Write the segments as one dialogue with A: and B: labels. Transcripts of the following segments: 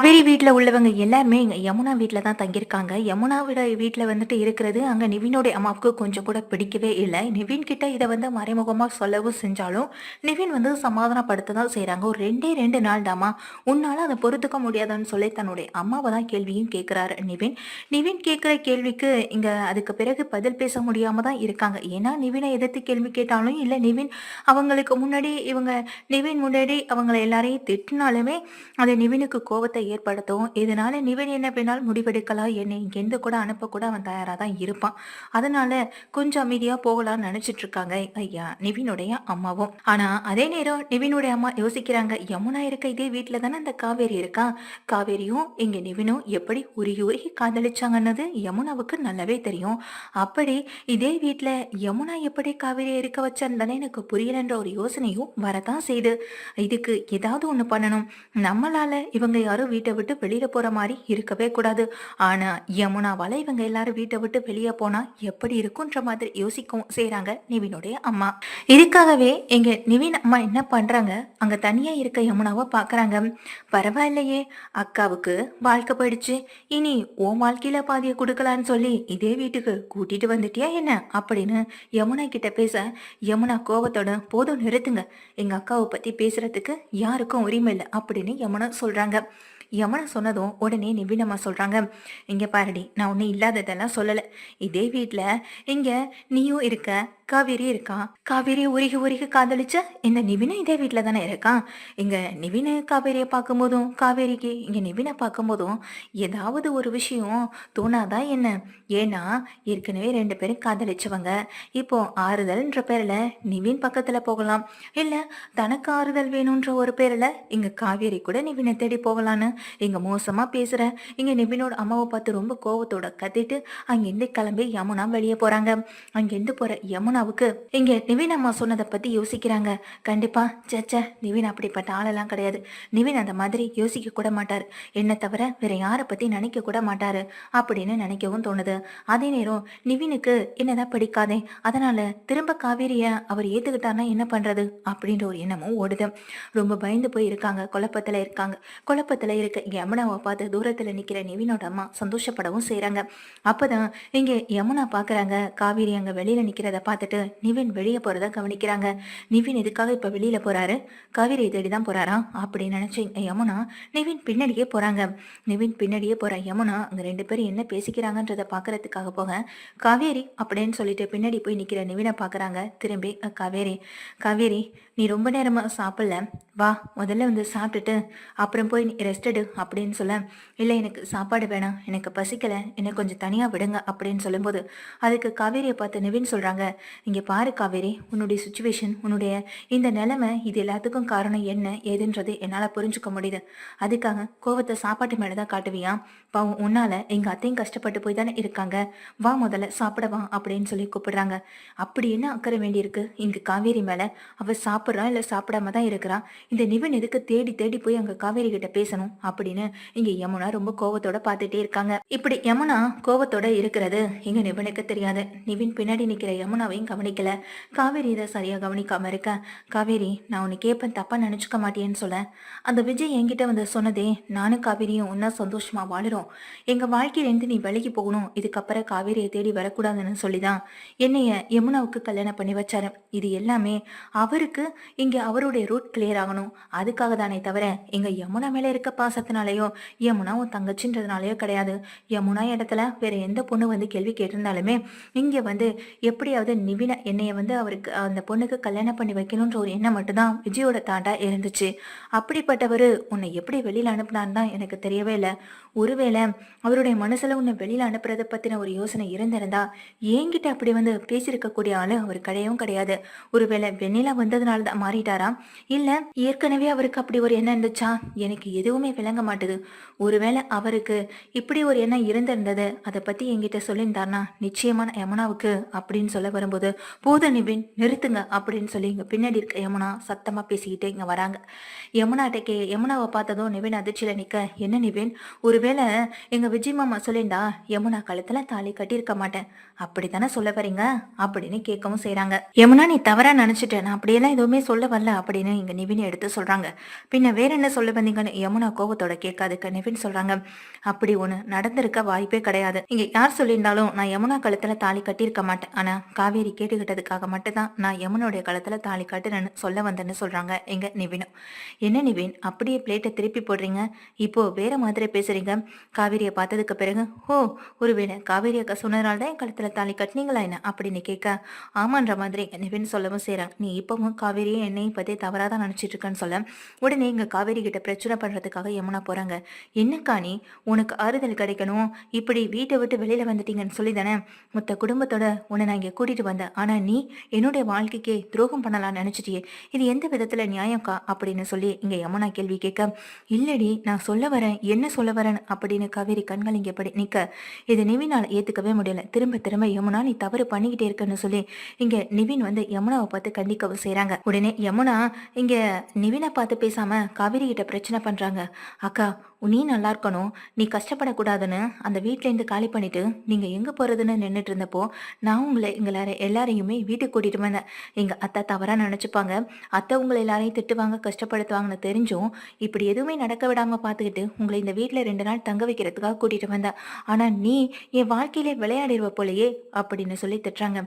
A: காவேரி வீட்டில் உள்ளவங்க எல்லாருமே இங்கே யமுனா வீட்டில் தான் தங்கியிருக்காங்க. யமுனாவோட வீட்டில் வந்துட்டு இருக்கிறது அங்கே நிவினோடைய அம்மாவுக்கு கொஞ்சம் கூட பிடிக்கவே இல்லை. நிவின் கிட்ட இதை வந்து மறைமுகமாக சொல்லவும் செஞ்சாலும் நிவின் வந்து சமாதானப்படுத்த தான் செய்கிறாங்க ஒரு ரெண்டே ரெண்டு நாள் தாமா உன்னால் அதை பொறுத்துக்க முடியாதான்னு சொல்லி தன்னுடைய அம்மாவை தான் கேள்வியும் கேட்குறாரு நிவின். நிவின் கேட்குற கேள்விக்கு இங்கே அதுக்கு பிறகு பதில் பேச முடியாமல் தான் இருக்காங்க. ஏன்னா நிவினை எதிர்த்து கேள்வி கேட்டாலும் இல்லை நிவின் அவங்களுக்கு முன்னாடி இவங்க நிவின் முன்னாடி அவங்கள எல்லாரையும் திட்டினாலுமே அது நிவினுக்கு கோவத்தை ஏற்படுத்தும். இதனால நிவின் என்ன வேணாலும் முடிவெடுக்கலாம். என்னை இங்கேருந்து கூட அனுப்ப கூட அவன் தயாராக தான் இருப்பான். அதனால கொஞ்சம் அமைதியாக போகலாம்னு நினச்சிட்டு இருக்காங்க. ஐயா நிவினுடைய அம்மாவும். ஆனால் அதே நேரம் நிவினுடைய அம்மா யோசிக்கிறாங்க யமுனா இருக்க இதே வீட்டில் தானே அந்த காவேரி இருக்கா? காவேரியும் இங்கே நிவினும் எப்படி உருகி உருகி காதலிச்சாங்கன்னது யமுனாவுக்கு நல்லாவே தெரியும். அப்படி இதே வீட்டில் யமுனா எப்படி காவேரியை இருக்க வச்சான்னு எனக்கு புரியலன்ற ஒரு யோசனையும் வரதான் செய்யுது இதுக்கு ஏதாவது ஒன்று பண்ணணும். நம்மளால இவங்க யாரும் வீட்டை விட்டு வெளியில போற மாதிரி இருக்கவே கூடாது. ஆனா யமுனாவால இவங்க எல்லாரும் வீட்டை விட்டு வெளியே போனா எப்படி இருக்கும்ன்ற மாதிரி யோசிக்கவும் செய்யறாங்க நிவினுடைய அம்மா. இதுக்காகவே எங்க நிவின் அம்மா என்ன பண்றாங்க? அங்க தனியா இருக்க யமுனாவை பாக்குறாங்க. பரவாயில்லையே அக்காவுக்கு வாழ்க்கை போயிடுச்சு. இனி உன் வாழ்க்கையில பாதியை கொடுக்கலான்னு சொல்லி இதே வீட்டுக்கு கூட்டிட்டு வந்துட்டியா என்ன? அப்படின்னு யமுனா கிட்ட பேச யமுனா கோவத்தோட போதும் நிறுத்துங்க. எங்க அக்காவை பத்தி பேசுறதுக்கு யாருக்கும் உரிமை இல்லை அப்படின்னு யமுனா சொல்றாங்க. யமுனா சொன்னதும் உடனே நிவினம்மா சொல்றாங்க இங்க பாருடி நான் ஒன்றும் இல்லாததெல்லாம் சொல்லலை. இதே வீட்டில் இங்க நீயும் இருக்க காவேரி இருக்கான் காவேரி உருகி உருகி காதலிச்ச? இந்த நிவினும் இதே வீட்டில் தானே இருக்கான் இங்க நிவினு காவேரியை பார்க்கும்போதும் காவேரிக்கு இங்க நிவினை பார்க்கும்போதும் ஏதாவது ஒரு விஷயம் தோணாதான் என்ன? ஏன்னா ஏற்கனவே ரெண்டு பேரும் காதலிச்சவங்க. இப்போ ஆறுதல்ன்ற பேரில் நிவின் பக்கத்தில் போகலாம். இல்லை தனக்கு ஆறுதல் வேணுன்ற ஒரு பேரில் இங்கே காவேரி கூட நிவினை தேடி போகலான்னு இங்கே மோசமாக பேசுகிற இங்கே நிவினோட அம்மாவை பார்த்து ரொம்ப கோவத்தோட கத்திட்டு அங்கேருந்து கிளம்பி யமுனா வெளியே போகிறாங்க அங்கேருந்து போகிற யமுனாவுக்கு இங்கே நிவின் அம்மா சொன்னதை பற்றி யோசிக்கிறாங்க. கண்டிப்பாக சேச்சே நிவின் அப்படிப்பட்ட ஆளெல்லாம் கிடையாது. நிவின் அந்த மாதிரி யோசிக்க கூட மாட்டார். என்னை தவிர வேற யாரை பற்றி நினைக்க கூட மாட்டாரு அப்படின்னு நினைக்கவும் தோணுது. அதே நேரம் நிவினுக்கு என்னதான் பிடிக்காதே அதனால திரும்ப காவேரியை அவர் ஏத்துக்கிட்டார்னா என்ன பண்றது அப்படின்ற ஒரு எண்ணமும் ஓடுது. ரொம்ப பயந்து போய் இருக்காங்க குழப்பத்துல இருக்காங்க. குழப்பத்துல இருக்க யமுனாவை பார்த்து தூரத்துல நிக்கிற நிவினோட அம்மா சந்தோஷப்படவும் செய்கிறாங்க அப்பதான் இங்க யமுனா பாக்குறாங்க. காவேரி அங்க வெளியில நிக்கிறத பார்த்துட்டு நிவின் வெளியே போறத கவனிக்கிறாங்க. நிவின் எதுக்காக இப்ப வெளியில போறாரு? காவேரியை தேடி தான் போறாரா? அப்படின்னு நினைச்சு யமுனா நிவின் பின்னாடியே போறாங்க. நிவின் பின்னாடியே போற யமுனா அங்க ரெண்டு பேரும் என்ன பேசிக்கிறாங்கன்றத பாக்குறதுக்காக போக காவேரி அப்படின்னு சொல்லிட்டு பின்னாடி போய் நிக்கிற நிவினை பாக்குறாங்க. திரும்பி காவேரி. காவேரி நீ ரொம்ப நேரமாக சாப்பிடல? வா முதல்ல வந்து சாப்பிட்டுட்டு அப்புறம் போய் ரெஸ்ட் எடு அப்படின்னு சொல்ல. இல்லை எனக்கு சாப்பாடு வேணாம். எனக்கு பசிக்கலை. என்னை கொஞ்சம் தனியாக விடுங்க அப்படின்னு சொல்லும்போது அதுக்கு காவேரியை பார்த்து நிவின் சொல்கிறாங்க இங்கே பாரு காவேரி உன்னுடைய சுச்சுவேஷன் உன்னுடைய இந்த நிலைமை இது எல்லாத்துக்கும் காரணம் என்ன ஏதுன்றது என்னால் புரிஞ்சுக்க முடியுது. அதுக்காக கோவத்தை சாப்பாட்டு மேலே தான் காட்டுவியா? பாவம் உன்னால் எங்கள் அத்தையும் கஷ்டப்பட்டு போய் தானே இருக்காங்க. வா முதல்ல சாப்பிட வா அப்படின்னு சொல்லி கூப்பிடுறாங்க. அப்படி என்ன அக்கறை வேண்டியிருக்கு? இங்கே காவேரி மேலே அவள் சாப்பிட்றா இல்லை சாப்பிடாம தான் இருக்கிறா இந்த நிவன் எதுக்கு தேடி தேடி போய் அங்கே காவேரி கிட்ட பேசணும் அப்படின்னு இங்கே யமுனா ரொம்ப கோவத்தோட பார்த்துட்டே இருக்காங்க. இப்படி யமுனா கோவத்தோட இருக்கிறது இங்க நிவனுக்கு தெரியாது. நிவின் பின்னாடி நிற்கிற யமுனாவையும் கவனிக்கல. காவேரி இதை சரியா கவனிக்காம இருக்க. காவேரி நான் உன்னை கேட்பேன் தப்பா நினைச்சுக்க மாட்டேன்னு சொல்ல. அந்த விஜய் என்கிட்ட வந்து சொன்னதே நானும் காவேரியும் ஒன்னா சந்தோஷமா வாழுறோம். எங்க வாழ்க்கையிலேருந்து நீ விலகி போகணும். இதுக்கப்புறம் காவேரியை தேடி வரக்கூடாதுன்னு சொல்லிதான் என்னைய யமுனாவுக்கு கல்யாணம் பண்ணி வச்சாரு. இது எல்லாமே அவருக்கு இங்க அவருடைய ரூட் கிளியர் ஆகணும். அதுக்காக தானே தவிர எங்க யமுனா மேல இருக்க பாசத்தினாலேயோ யமுனா உன் தங்கச்சின்றதுனாலயோ கிடையாது. யமுனா இடத்துல வேற எந்த பொண்ணு வந்து கேள்வி கேட்டிருந்தாலுமே இங்க வந்து எப்படியாவது நிவின என்னைய வந்து அவருக்கு அந்த பொண்ணுக்கு கல்யாணம் பண்ணி வைக்கணுன்ற ஒரு எண்ணம் மட்டும்தான் விஜயோட தாண்டா இருந்துச்சு. அப்படிப்பட்டவர் உன்னை எப்படி வெளியில அனுப்புனான்னு தான் எனக்கு தெரியவே இல்லை. ஒருவேளை அவருடைய மனசுல உன்னை வெளியில அனுப்புறதை பத்தின ஒரு யோசனை இருந்திருந்தா என்கிட்ட அப்படி வந்து பேசியிருக்கக்கூடிய ஆளு அவர் கிடையவும் கிடையாது. ஒருவேளை வெண்ணிலா வந்ததுனால தான் மாறிட்டாரா? இல்ல ஏற்கனவே அவருக்கு அப்படி ஒரு எண்ணம் இருந்துச்சா? எனக்கு எதுவுமே விளங்க மாட்டுது. ஒருவேளை அவருக்கு இப்படி ஒரு எண்ணம் இருந்திருந்தது அதை பத்தி என்கிட்ட சொல்லியிருந்தார்னா நிச்சயமான யமுனாவுக்கு அப்படின்னு சொல்ல வரும்போது போது நிபின் நிறுத்துங்க அப்படின்னு சொல்லி இங்க பின்னாடி இருக்க யமுனா சத்தமா பேசிக்கிட்டே இங்க வராங்க. யமுனாட்ட கே யமுனாவை பார்த்ததும் நிவின் அதிர்ச்சியில நிக்க என்ன நிவின்? ஒருவேளை எங்க விஜய் மாமா சொல்லிண்டா யமுனா கழுத்துல தாலி கட்டியிருக்க மாட்டேன். அப்படித்தானே சொல்ல வரீங்க? அப்படின்னு கேட்கவும் செய்கிறாங்க யமுனா நீ தவறா நினைச்சிட்ட. நான் அப்படியெல்லாம் எதுவுமே எதுவுமே சொல்ல வரல அப்படின்னு இங்க நிவின் எடுத்து சொல்றாங்க. பின்ன வேற என்ன சொல்ல வந்தீங்கன்னு யமுனா கோபத்தோட கேட்காதுக்கு நிவின் சொல்றாங்க. அப்படி ஒன்னு நடந்திருக்க வாய்ப்பே கிடையாது. இங்க யார் சொல்லியிருந்தாலும் நான் யமுனா கழுத்துல தாலி கட்டியிருக்க மாட்டேன். ஆனா காவேரி கேட்டுக்கிட்டதுக்காக மட்டும்தான் நான் யமுனோடைய கழுத்துல தாலி கட்டுறேன்னு சொல்ல வந்தேன்னு சொல்றாங்க எங்க நிவினும் என்ன நிவின்? அப்படியே பிளேட்டை திருப்பி போடுறீங்க? இப்போ வேற மாதிரி பேசுறீங்க. காவேரியை பார்த்ததுக்கு பிறகு ஓ ஒருவேளை காவேரி அக்கா சொன்னதுனால தான் என் கழுத்துல தாலி கட்டினீங்களா என்ன? அப்படின்னு கேட்க ஆமான்ற மாதிரி நிவின் சொல்லவும் செய்றாங்க. நீ இப்பவும் காவேரியை என்னை பத்தி தவறாக தான் நினச்சிட்ருக்கேன்னு சொல்ல உடனே இங்கே காவேரி கிட்ட பிரச்சனை பண்றதுக்காக யமுனா போறாங்க. என்னக்கா நீ? உனக்கு ஆறுதல் கிடைக்கணும். இப்படி வீட்டை விட்டு வெளியில வந்துட்டீங்கன்னு சொல்லி தானே மொத்த குடும்பத்தோட உன்னை நான் இங்க கூட்டிட்டு வந்தேன். ஆனா நீ என்னுடைய வாழ்க்கைக்கே துரோகம் பண்ணலாம்னு நினைச்சிட்டியே. இது எந்த விதத்துல நியாயம்க்கா அப்படின்னு சொல்லி இங்க யமுனா கேள்வி கேட்க இல்லடி நான் சொல்ல வரேன். என்ன சொல்ல வரேன்? அப்படின்னு காவேரி கண்கள் இங்க படி நிக்க இது நிவினால் ஏத்துக்கவே முடியல. திரும்ப திரும்ப யமுனா நீ தவறு பண்ணிக்கிட்டே இருக்கன்னு சொல்லி இங்க நிவின் வந்து யமுனாவை பார்த்து கண்டிக்கவும் செய்றாங்க. உடனே யமுனா இங்க நிவினை பார்த்து பேசாம காவிரி கிட்ட பிரச்சனை பண்றாங்க. அக்கா நீ நல்லா இருக்கணும். நீ கஷ்டப்படக்கூடாதுன்னு அந்த வீட்டிலேருந்து காலி பண்ணிட்டு நீங்க எங்க போறதுன்னு நின்றுட்டு இருந்தப்போ நான் உங்களை எங்களை எல்லாரையுமே வீட்டுக்கு கூட்டிட்டு வந்தேன். எங்க அத்தை தவறா நினைச்சுப்பாங்க. அத்தை உங்களை எல்லாரையும் திட்டுவாங்க கஷ்டப்படுத்துவாங்கன்னு தெரிஞ்சும் இப்படி எதுவுமே நடக்க விடாம பார்த்துக்கிட்டு உங்களை இந்த வீட்டில் ரெண்டு நாள் தங்க வைக்கிறதுக்காக கூட்டிட்டு வந்தேன். ஆனா நீ என் வாழ்க்கையிலே விளையாடிடுவ போலயே அப்படின்னு சொல்லி திட்டுறாங்க.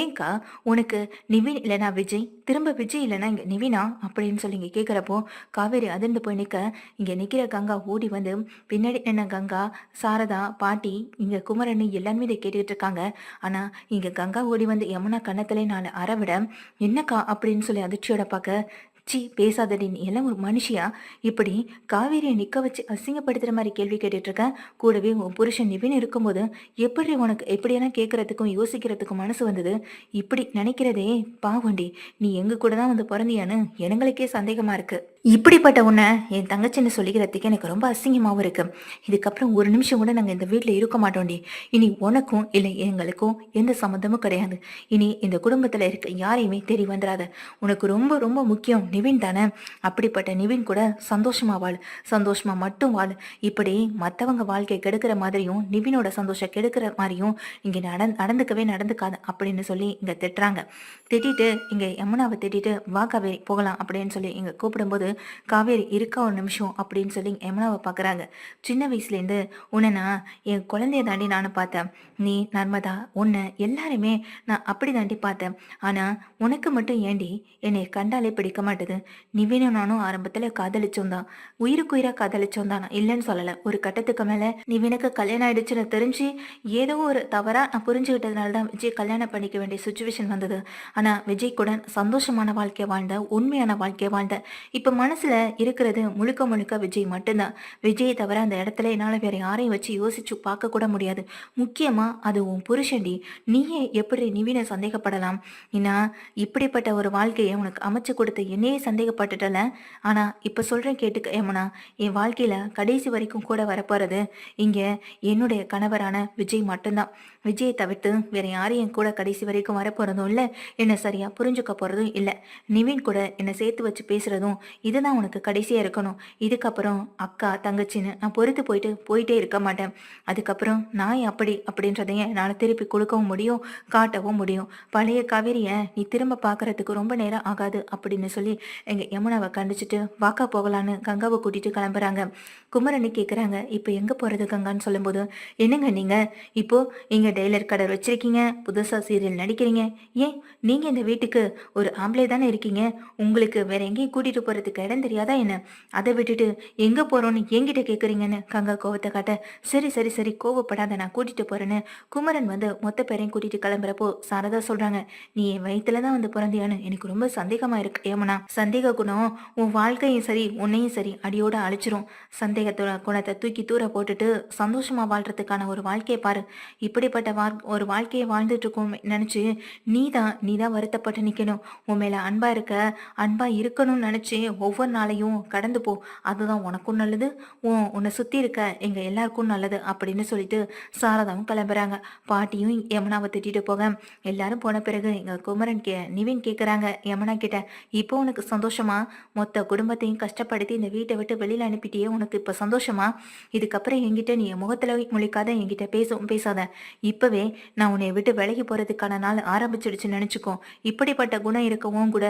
A: ஏங்கா உனக்கு நிவின் இல்லைனா விஜய் திரும்ப விஜய் இல்லைனா இங்க நிவினா அப்படின்னு சொல்லி இங்க கேட்குறப்போ காவேரி அதிர்ந்து போய் நிற்க இங்க நிக்கிற கங்கா ஓடி வந்து பின்னாடி என்ன கங்கா சாரதா பாட்டி இங்க குமரன் எல்லாருமே இதை கேட்டுக்கிட்டு இருக்காங்க. ஆனா இங்க கங்கா ஓடி வந்து யமுனா கன்னத்திலே நாலு அறவிட என்னக்கா? அப்படின்னு சொல்லி அதிர்ச்சியோட பார்க்க சி பேசாதடி எல்லாம் ஒரு மனுஷியா? இப்படி காவேரியை நிக்க வச்சு அசிங்கப்படுத்துற மாதிரி கேள்வி கேட்டுட்டு இருக்க? கூடவே உன் புருஷன் நிவின் இருக்கும்போது எப்படி உனக்கு எப்படியெல்லாம் கேட்கறதுக்கும் யோசிக்கிறதுக்கும் மனசு வந்தது? இப்படி நினைக்கிறதே பாவண்டி நீ எங்க கூட தான் வந்து பிறந்தியான்னு எங்களுக்கே சந்தேகமா இருக்கு. இப்படிப்பட்ட உன்னை என் தங்கச்சின்னு சொல்லிக்கிறதுக்கு எனக்கு ரொம்ப அசிங்கமாகவும் இருக்கு. இதுக்கப்புறம் ஒரு நிமிஷம் கூட நாங்கள் இந்த வீட்டில் இருக்க மாட்டோண்டி இனி உனக்கும் இல்லை எங்களுக்கும் எந்த சம்மந்தமும் கிடையாது. இனி இந்த குடும்பத்தில் இருக்க யாரையுமே தேடி வந்துடாத உனக்கு ரொம்ப ரொம்ப முக்கியம் நிவின் தானே. அப்படிப்பட்ட நிவின் கூட சந்தோஷமா வாழ். சந்தோஷமா மட்டும் வாழ். இப்படி மற்றவங்க வாழ்க்கை கெடுக்கிற மாதிரியும் நிவினோட சந்தோஷம் கெடுக்கிற மாதிரியும் இங்கே நட நடந்துக்கவே நடந்துக்காது அப்படின்னு சொல்லி இங்கே திட்டுறாங்க. திட்டிட்டு இங்கே யமுனாவை திட்டிட்டு வாக்காவே போகலாம் அப்படின்னு சொல்லி இங்கே கூப்பிடும்போது காவேரி இருக்கா ஒரு நிமிஷம் அப்படின்னு சொல்லி யமுனாவை பார்க்குறாங்க. சின்ன வயசுலேருந்து உன்னை நான் என் குழந்தைய தாண்டி நானும் பார்த்தேன். நீ நர்மதா உன்னை எல்லாருமே நான் அப்படி தாண்டி பார்த்தேன். ஆனால் உனக்கு மட்டும் ஏண்டி என்னை கண்டாலே பிடிக்க மாட்டேது. நிவினும் நானும் ஆரம்பத்தில் காதலிச்சோம் தான். உயிருக்குயிராக காதலிச்சோம் தான். நான் இல்லைன்னு சொல்லலை. ஒரு கட்டத்துக்கு மேலே நிவினுக்கு கல்யாணம் ஆயிடுச்சுன்னு தெரிஞ்சு ஏதோ ஒரு தவறாக நான் புரிஞ்சுக்கிட்டதுனால தான் விஜய் கல்யாணம் பண்ணிக்க வேண்டிய சுச்சுவேஷன் வந்தது. ஆனால் விஜய் கூட சந்தோஷமான வாழ்க்கையை வாழ்ந்த உண்மையான வாழ்க்கையை வாழ்ந்த இப்போ மனசுல இருக்கிறது முழுக்க முழுக்க விஜய் மட்டும்தான். விஜயை தவிர அந்த இடத்துல என்னால் வேற யாரையும் வச்சு யோசிச்சு பார்க்க கூட முடியாது. முக்கியமா அது உன் புருஷன்டி. நீயே எப்படி நிவினை சந்தேகப்படலாம்? ஏன்னா இப்படிப்பட்ட ஒரு வாழ்க்கையை உனக்கு அமைச்சு கொடுத்த என்னையே சந்தேகப்பட்டுட்டல. ஆனா இப்ப சொல்றேன் கேட்டுக்க ஏமனா என் வாழ்க்கையில கடைசி வரைக்கும் கூட வரப்போறது இங்க என்னுடைய கணவரான விஜய் மட்டும்தான். விஜயை தவிர்த்து வேற யாரையும் என் கூட கடைசி வரைக்கும் வரப்போறதும் இல்லை. என்னை சரியா புரிஞ்சுக்க போறதும் இல்லை. நிவின் கூட என்னை சேர்த்து வச்சு பேசுறதும் இதுதான் உனக்கு கடைசியா இருக்கணும். இதுக்கப்புறம் அக்கா தங்கச்சின்னு நான் பொறுத்து போயிட்டு போயிட்டே இருக்க மாட்டேன். அதுக்கப்புறம் நான் அப்படி? அப்படின்றதையும் என்னால் திருப்பி கொடுக்கவும் முடியும் காட்டவும் முடியும். பழைய காவேரியை நீ திரும்ப பார்க்கறதுக்கு ரொம்ப நேரம் ஆகாது அப்படின்னு சொல்லி எங்க யமுனாவை கண்டிச்சிட்டு வாக்கா போகலான்னு கங்காவை கூட்டிட்டு கிளம்புறாங்க. குமரனு கேட்குறாங்க இப்போ எங்கே போகிறது கங்கான்னு சொல்லும்போது? என்னங்க நீங்கள் இப்போ இங்கே டெய்லர் கடை வச்சிருக்கீங்க. புதுசாக சீரியல் நடிக்கிறீங்க. ஏன்? நீங்கள் இந்த வீட்டுக்கு ஒரு ஆம்பளை தானே இருக்கீங்க. உங்களுக்கு வேற எங்கேயும் கூட்டிகிட்டு போகிறதுக்கு இடம் தெரியாதா என்ன? அதை விட்டுட்டு எங்கே போகிறோன்னு என்கிட்ட கேட்குறீங்கன்னு கங்கா கோவத்தை காட்ட சரி சரி சரி கோவப்படாத நான் கூட்டிகிட்டு போகிறேன்னு குமரன் வந்து மொத்த பேரையும் கூட்டிகிட்டு கிளம்புறப்போ சாரதா சொல்கிறாங்க நீ என் வயிற்றுல தான் வந்து பிறந்தியான்னு எனக்கு ரொம்ப சந்தேகமாக இருக்கு ஏமனா. சந்தேக குணம் உன் வாழ்க்கையும் சரி உன்னையும் சரி அடியோட அழிச்சிரும். சந்தேகத்தோட குணத்தை தூக்கி தூர போட்டுட்டு சந்தோஷமா வாழ்றதுக்கான ஒரு வாழ்க்கையை பாரு. இப்படிப்பட்ட வாழ் ஒரு வாழ்க்கையை வாழ்ந்துட்டு இருக்கோம் நினைச்சு நீ தான் நீ தான் வருத்தப்பட்டு நிற்கணும் உன் மேல அன்பா இருக்க அன்பா இருக்கணும்னு நினைச்சு ஒவ்வொரு நாளையும் கடந்து போ. அதுதான் உனக்கும் நல்லது. உன் உன்னை சுத்தி இருக்க எங்க எல்லாருக்கும் நல்லது அப்படின்னு சொல்லிட்டு சாரதாவும் கிளம்புறாங்க. பாட்டியும் யமுனாவை திட்டிட்டு போக. எல்லாரும் போன பிறகு எங்க குமரன் கே நிவின் கேக்குறாங்க. யமுனா கிட்ட இப்போ உனக்கு சந்தோஷமா? மொத்த குடும்பத்தையும் கஷ்டப்படுத்தி இந்த வீட்டை விட்டு வெளியில அனுப்பிட்டியே உனக்கு இப்ப சந்தோஷமா? இதுக்கப்புறம் என்கிட்ட நீ முகத்தில் முகத்துல முழிக்காத என்கிட்ட பேசவும் பேசாத. இப்பவே நான் உன்னை விட்டு விலகி போறதுக்கான நாள் ஆரம்பிச்சிடுச்சு நினைச்சுக்கோ. இப்படிப்பட்ட குணம் இருக்கவும் கூட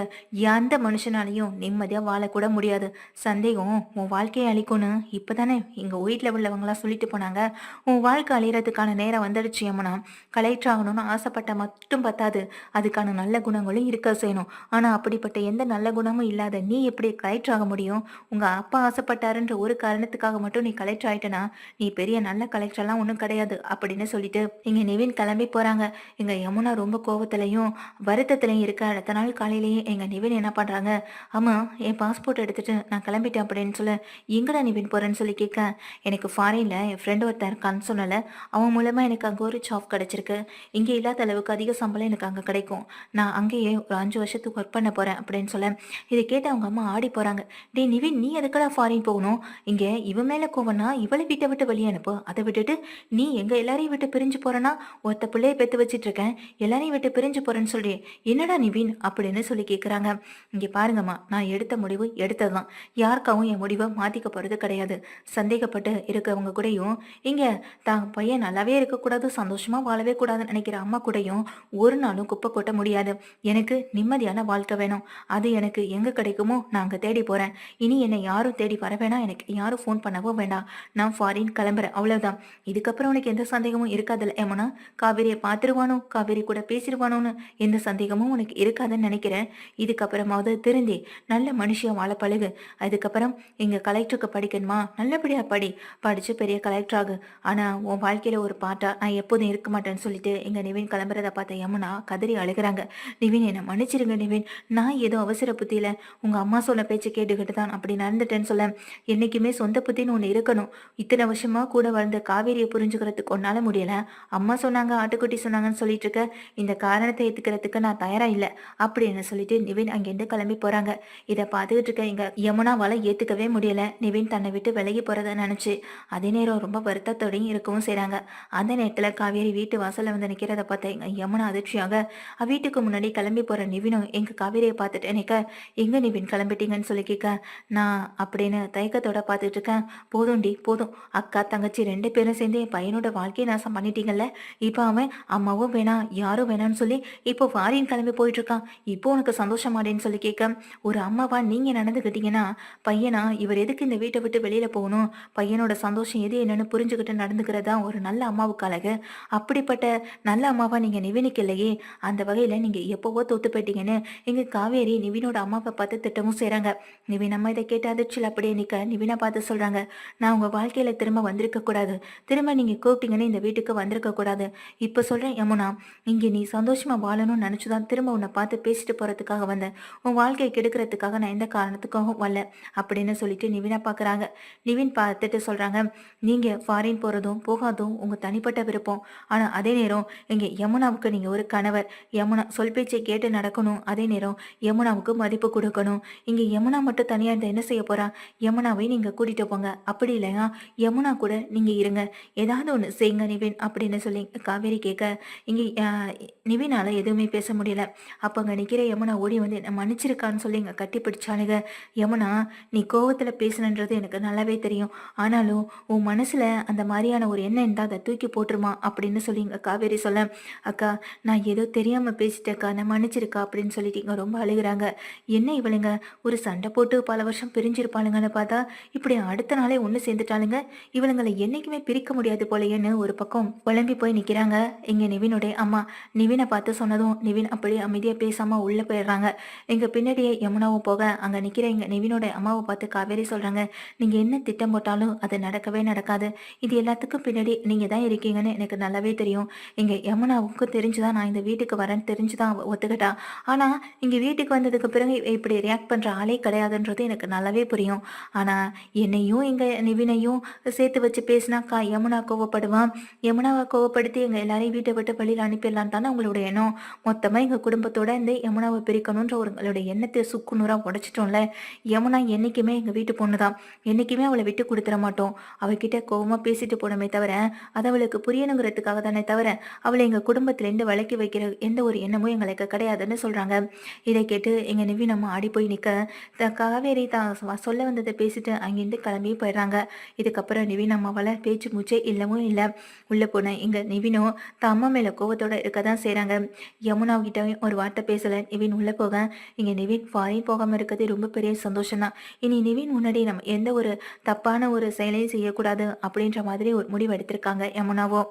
A: எந்த மனுஷனாலையும் நிம்மதியா வாழக்கூட முடியாது. சந்தேகம் உன் வாழ்க்கையை அழிக்கும்னு இப்பதானே எங்க வீட்டில் உள்ளவங்களாம் சொல்லிட்டு போனாங்க. உன் வாழ்க்கை அழியறதுக்கான நேரம் வந்துடுச்சு யமுனா கலெக்டர் ஆகணும்னு ஆசைப்பட்ட மட்டும் பத்தாது. அதுக்கான நல்ல குணங்களும் இருக்க செய்யணும். ஆனா அப்படிப்பட்ட எந்த நல்ல குணமும் இல்லாத நீ எப்படி கலெக்டர் ஆக முடியும்? உங்க அப்பா ஆசைப்பட்டாருன்ற ஒரு காரணத்துக்காக மட்டும் நீ கலெக்டர் ஆயிட்டனா நீ பெரிய நல்ல கலெக்டர்லாம் ஒன்றும் கிடையாது அப்படின்னு சொல்லிட்டு இங்க நிவின் கிளம்பி போறாங்க. எங்க யமுனா ரொம்ப கோவத்துலையும் வருத்தத்திலையும் இருக்க. அடுத்த நாள் காலையிலேயே எங்க நிவின் என்ன பண்றாங்க? ஆமா என் பாஸ்போர்ட் எடுத்துட்டு நான் கிளம்பிட்டேன் அப்படின்னு சொல்ல. எங்கடா நிவின் போறேன்னு சொல்லி கேட்க எனக்கு ஃபாரின்ல என் ஃப்ரெண்டு ஒருத்தன் இருக்கான்னு சொன்னல அவன் மூலமா எனக்கு அங்கே ஒரு ஜாப் கிடைச்சிருக்கு. இங்கே இல்லாத அளவுக்கு அதிக சம்பளம் எனக்கு அங்கே கிடைக்கும். நான் அங்கேயே ஒரு அஞ்சு வருஷத்துக்கு ஒர்க் பண்ண போறேன் அப்படின்னு சொல்ல. இதை கேட்டு அவங்க அம்மா ஆடி போறாங்க. டேய் நிவின் நீ எதுக்கடா ஃபாரின் போகணும்? இங்கே இவன் மேல கோவனா இவளை வீட்டை விட்டு வெளியே அனுப்பு. அதை விட்டுட்டு நீ எங்க எல்லாரையும் விட்டு பிரிஞ்சு போறேன்னா ஒருத்த பிள்ளைய பெத்து வச்சிட்டு இருக்கேன் எல்லாரையும் விட்டு பிரிஞ்சு போறேன்னு சொல்லி என்னடா நிவின்? அப்படின்னு சொல்லி கேட்குறாங்க இங்கே பாருங்கம்மா நான் எடுத்த முடிவு எடுத்ததுதான். யாருக்காவும் என் முடிவை மாற்றிக்க போகிறது கிடையாது. சந்தேகப்பட்டு இருக்கவங்க கூடயும் இங்கே தான் பையன் நல்லாவே இருக்கக்கூடாது சந்தோஷமாக வாழவே கூடாதுன்னு நினைக்கிற அம்மா கூடயும் ஒரு நாளும் குப்பை கொட்ட முடியாது. எனக்கு நிம்மதியான வாழ்க்கை வேணும். அது எனக்கு எங்கே கிடைக்குமோ நான் அங்கே தேடி போகிறேன் இனி என்னை யாரும் தேடி வர வேணாம். எனக்கு யாரும் ஃபோன் பண்ணவும் வேண்டாம். நான் ஃபாரின் கிளம்புறேன். அவ்வளோதான் இதுக்கப்புறம் உனக்கு எந்த சந்தேகமும் இருக்காதுல்ல ஏமனா காவேரியை பார்த்துருவானோ காவேரி கூட பேசிடுவானோன்னு எந்த சந்தேகமும் உனக்கு இருக்காதுன்னு நினைக்கிறேன். இதுக்கப்புறமாவது திருந்தி நல்ல மனுஷியா வாழ பழகு. அதுக்கப்புறம் இங்க கலெக்டருக்கு படிக்கணுமா? நல்லபடியா படி. படிச்சு பெரிய கலெக்டர் ஆகு. ஆனா உன் வாழ்க்கையில ஒரு பாட்டா நான் எப்போதும் இருக்க மாட்டேன்னு சொல்லிட்டு எங்க நிவின் கிளம்புறத பார்த்த யமுனா கதறி அழுகுறாங்க. நிவின் என்னை மன்னிச்சிருங்க நிவின். நான் ஏதோ அவசர புத்தியில உங்க அம்மா சொன்ன பேச்சு கேட்டுக்கிட்டு தான் அப்படி நடந்துட்டேன்னு சொல்ல. என்னைக்குமே சொந்த புத்தின்னு ஒன்று இருக்கணும். இத்தனை வருஷமா கூட வளர்ந்த காவேரியை புரிஞ்சுக்கிறதுக்கு ஒன்னால முடியல. அம்மா சொன்னாங்க ஆட்டுக்குட்டி சொன்னாங்கன்னு சொல்லிட்டு இருக்க இந்த காரணத்தை ஏத்துக்கிறதுக்கு நான் தயாரா இல்லை. அப்படின்னு சொல்லிட்டு நிவின் அங்கேருந்து கிளம்பி போறாங்க. இதை பார்த்துக்கிட்டு இருக்க யமுனா யமுனாவால ஏத்துக்கவே முடியல. நிவின் தன்னை விட்டு விலகி போறத நினைச்சு அதே நேரம் ரொம்ப வருத்தத்தோடையும் இருக்கவும் செய்றாங்க. அந்த நேரத்துல காவேரி வீட்டு வாசல்ல வந்து நிக்கிறத பார்த்த எங்க யமுனா அதிர்ச்சியாக. வீட்டுக்கு முன்னாடி கிளம்பி போற நிவினும் எங்க காவேரியை பார்த்துட்டு நிக்க எங்க நிவின் கிளம்பிட்டீங்கன்னு சொல்லி கேட்க நான் அப்படின்னு தயக்கத்தோட பார்த்துட்டு இருக்கேன். போதும்டி போதும். அக்கா தங்கச்சி ரெண்டு பேரும் சேர்ந்து என் பையனோட வாழ்க்கையை நாசம் பண்ணிட்டீங்கல்ல. இப்போ அவன் அம்மாவும் வேணாம் யாரும் வேணாம்னு சொல்லி இப்போ ஃபாரின் கிளம்பி போயிட்டு இருக்கான் இப்போ உனக்கு சந்தோஷமாடேன்னு சொல்லி கேட்க ஒரு அம்மாவா நீங்க நடந்துக்கிட்டீங்கன்னா பையனா இவர் எதுக்கு இந்த வீட்டை விட்டு வெளியில போகணும்? பையனோட சந்தோஷம் எது என்னன்னு புரிஞ்சுக்கிட்டு நடந்துக்கிறதா ஒரு நல்ல அம்மாவுக்கு அழகு. அப்படிப்பட்ட நல்ல அம்மாவா நீங்க நிவினுக்கு இல்லையே அந்த வகையில நீங்க எப்பவோ தோத்து போயிட்டீங்கன்னு எங்க காவேரி நிவினோட அம்மாவை பார்த்து திட்டமும் செய்யறாங்க நிவின் அம்மா இதை கேட்டு அதிர்ச்சியில் அப்படியே நிக்க. நிவினை பார்த்து சொல்றாங்க நான் உங்க வாழ்க்கையில திரும்ப வந்திருக்க கூடாது திரும்ப நீங்க கூப்பிட்டீங்கன்னு இந்த வீட்டுக்கு வந்திருக்க கூடாது இப்போ சொல்கிறேன் யமுனா இங்கே நீ சந்தோஷமாக வாழணும்னு நினச்சி தான் திரும்ப உன்னை பார்த்து பேசிட்டு போகிறதுக்காக வந்தேன் உன் வாழ்க்கையை கெடுக்கிறதுக்காக நான் எந்த காரணத்துக்காகவும் வரல அப்படின்னு சொல்லிட்டு நிவினா பார்க்குறாங்க நிவின் பார்த்துட்டு சொல்கிறாங்க நீங்கள் ஃபாரின் போகிறதும் போகாதும் உங்கள் தனிப்பட்ட விருப்பம். ஆனால் அதே நேரம் இங்கே யமுனாவுக்கு நீங்கள் ஒரு கணவர். யமுனா சொல் பேச்சை கேட்டு நடக்கணும். அதே நேரம் யமுனாவுக்கு மதிப்பு கொடுக்கணும். இங்கே யமுனா மட்டும் தனியாக இருந்தால் என்ன செய்ய போகிறா யமுனாவை நீங்கள் கூட்டிகிட்டு போங்க. அப்படி இல்லையா யமுனா கூட நீங்கள் இருங்க. ஏதாவது ஒன்று செய்யுங்க நிவின் அப்படின்னு சொல்லி காவேரி கேட்க இங்க நிவினால எதுவுமே பேச முடியல. அப்ப அங்க நிற்கிற யமுனா ஓடி வந்து என்னை மன்னிச்சிருக்கான்னு சொல்லி இங்க கட்டி பிடிச்சானுங்க யமுனா நீ கோவத்தில் பேசணுன்றது எனக்கு நல்லாவே தெரியும். ஆனாலும் உன் மனசுல அந்த மாதிரியான ஒரு எண்ணம் இருந்தா அதை தூக்கி போட்டுருமா? அப்படின்னு சொல்லி இங்கே காவேரி சொல்ல அக்கா நான் ஏதோ தெரியாமல் பேசிட்டேக்கா நான் மன்னிச்சிருக்கா? அப்படின்னு சொல்லிட்டு இங்கே ரொம்ப அழுகுறாங்க. என்ன இவளுங்க? ஒரு சண்டை போட்டு பல வருஷம் பிரிஞ்சிருப்பாளுங்கன்னு பார்த்தா இப்படி அடுத்த நாளே ஒன்று சேர்ந்துட்டாளுங்க. இவளுங்களை என்னைக்குமே பிரிக்க முடியாது போலையேன்னு ஒரு பக்கம் குழம்பி போய் நிற்கிறாங்க இங்கே நிவினுடைய அம்மா. நிவினை பார்த்து சொன்னதும் நிவின் அப்படியே அமைதியாக பேசாமல் உள்ளே போயிடுறாங்க. எங்கள் பின்னாடியே யமுனாவும் போக அங்கே நிற்கிற எங்கள் நிவினோட அம்மாவை பார்த்து காவேரி சொல்கிறாங்க நீங்கள் என்ன திட்டம் போட்டாலும் அது நடக்கவே நடக்காது. இது எல்லாத்துக்கும் பின்னாடி நீங்கள் தான் இருக்கீங்கன்னு எனக்கு நல்லாவே தெரியும். எங்க யமுனாவுக்கு தெரிஞ்சுதான் நான் இந்த வீட்டுக்கு வரேன்னு தெரிஞ்சுதான் தான் ஒத்துக்கிட்டா. ஆனால் இங்கே வீட்டுக்கு வந்ததுக்கு பிறகு இப்படி ரியாக்ட் பண்ணுற ஆளே கிடையாதுன்றது எனக்கு நல்லாவே புரியும். ஆனால் என்னையும் இங்கே நிவினையும் சேர்த்து வச்சு பேசினாக்கா யமுனா கோவப்படுவான். யமுனாவை கோவப்படுத்தி எங்க எல்லாரையும் வீட்டை விட்டு வழியில் அனுப்பிடலாம் தானே உங்களோட எண்ணம். மொத்தமா எங்க குடும்பத்தோட இந்த யமுனாவை பிரிக்கணுன்ற ஒரு உங்களோட எண்ணத்தை சுக்குநூறா உடைச்சிட்டோம்ல. யமுனா என்னைக்குமே எங்க வீட்டு பொண்ணுதான் என்னைக்குமே அவளை விட்டு கொடுத்துட மாட்டோம். அவகிட்ட கோவமா பேசிட்டு போனோமே தவிர அது அவளுக்கு புரியணுங்கிறதுக்காக தானே தவிர அவளை எங்க குடும்பத்திலேருந்து வழக்கி விலக்கி வைக்கிற எந்த ஒரு எண்ணமும் எங்களுக்கு கிடையாதுன்னு சொல்றாங்க. இதை கேட்டு எங்க நிவி நம்ம ஆடி போய் நிக்க த காவேரி தான் சொல்ல வந்ததை பேசிட்டு அங்கிருந்து கிளம்பி போயிடுறாங்க. இதுக்கப்புறம் நிவி அவளை பேச்சு மூச்சே இல்லவும் இல்லை. உள்ள போன இங்க நிவினும் தம்மா அம்மா மேலே கோவத்தோட இருக்க தான் செய்கிறாங்க யமுனா கிட்டயும் ஒரு வார்த்தை பேசலை. நிவின் உள்ளே போக இங்கே நிவின் ஃபாரின் போகாமல் இருக்கிறது ரொம்ப பெரிய சந்தோஷம் தான் இனி நிவின் முன்னாடி நம்ம எந்த ஒரு தப்பான ஒரு செயலையும் செய்யக்கூடாது அப்படின்ற மாதிரி ஒரு முடிவு எடுத்திருக்காங்க யமுனாவும்.